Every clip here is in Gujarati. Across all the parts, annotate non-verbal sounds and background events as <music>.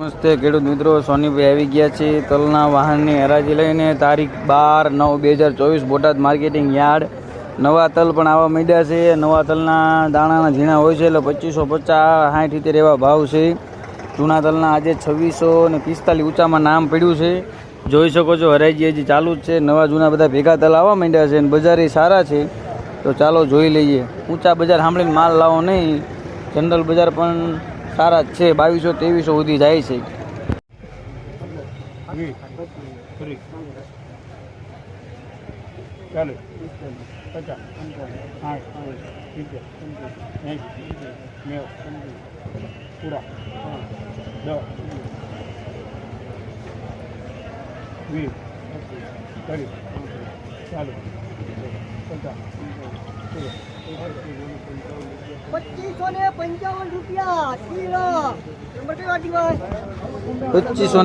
નમસ્તે ખેડૂત મિત્રો, સોનીભાઈ આવી ગયા છે તલના વાહનની હરાજી લઈને. તારીખ બાર નવ બે હજાર ચોવીસ બોટાદ માર્કેટિંગ યાર્ડ. નવા તલ પણ આવવા માંડ્યા છે. નવા તલના દાણાના ઝીણા હોય છે એટલે પચીસો પચાસ સાઠ રીતે એવા ભાવ છે. જૂના તલના આજે છવ્વીસો ને પિસ્તાલીસ ઊંચામાં નામ પડ્યું છે. જોઈ શકો છો, હરાજી હજી ચાલુ જ છે. નવા જૂના બધા ભેગા તલ આવવા માંડ્યા છે અને બજાર એ સારા છે. તો ચાલો જોઈ લઈએ. ઊંચા બજાર સાંભળીને માલ લાવો નહીં. જનરલ બજાર પણ સારા છે બાવીસો ત્રેવીસો સુધી જાય છે. ચાલે. પચાસ ને પંચાવન રૂપિયા. અશોક પચીસો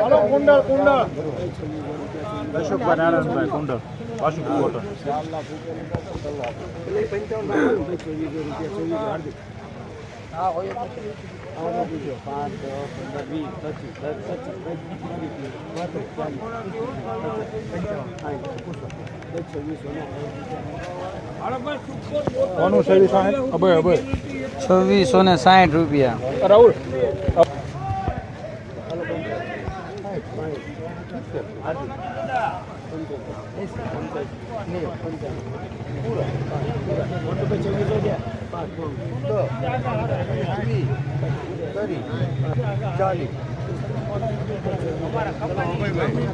હાલો કુંડળ કુંડળ. અશોકભાઈ નારાયણભાઈ કુંડળ. પાછું કોટો કોનું સહી સાહેબ? અભય અભય. છવ્વીસો ને સાઠ રૂપિયા. રાહુલ.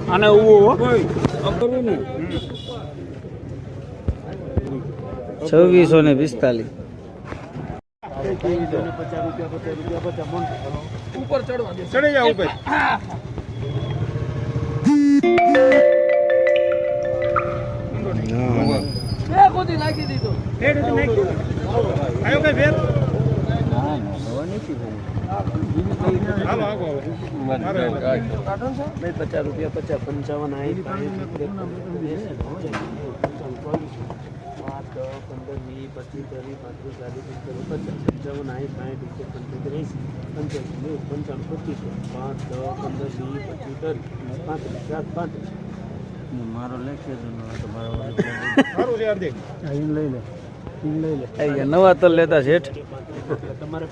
આને ઉભું છવ્વીસો ને પિસ્તાલીસ. ચડી જાવ ઉપર ચડવા હાલો આગો મારે પચાસ રૂપિયા પચાસ પંચાવન આઠ પાંચ પાંચ દસ પંદર વીસ પચીસ ત્રીસ પાંત્રીસ ચાલીસ પિસ્તાલીસ પચાસ પંચાવન આઠ સાઠ એકસો પંચોતેર એંસી પંચાસી નેવું પંચાવન પચીસ પાંચ દસ પંદર વીસ પચીસ ત્રીસ પાંત્રીસ ચાર પાંત્રીસ. મારો લેખે <laughs> લઈ લે નવા તલ લેતા શેઠ? તમારે